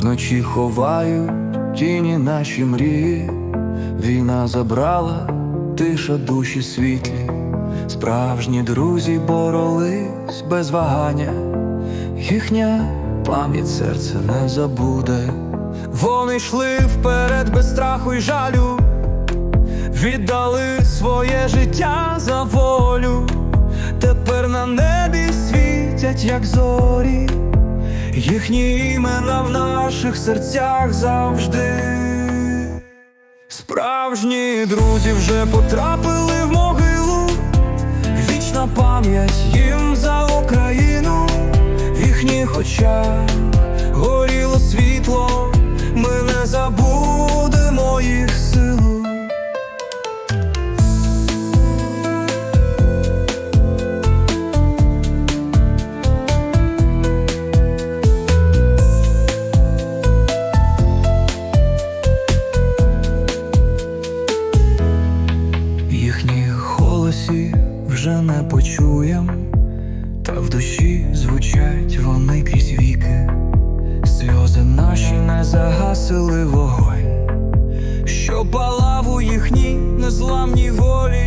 вночі ховають тіні наші мрії, війна забрала тиша душі світлі, справжні друзі боролись без вагання, їхня пам'ять серце не забуде. Вони йшли вперед без страху й жалю, віддали своє життя за волю, тепер на небі світять, як зорі, їхні імена в наших серцях завжди. Справжні друзі вже потрапили в могилу, вічна пам'ять їм за Україну, в їхніх очах горіло світло, Їхніх голосів вже не почуєм, та в душі звучать вони крізь віки, сльози наші не загасили вогонь, що палав у їхній незламній волі,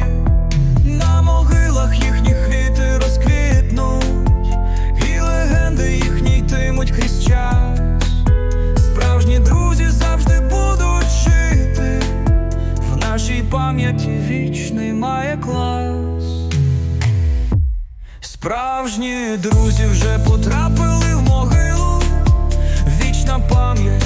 вічний має клас. Справжні друзі вже потрапили в могилу, вічна пам'ять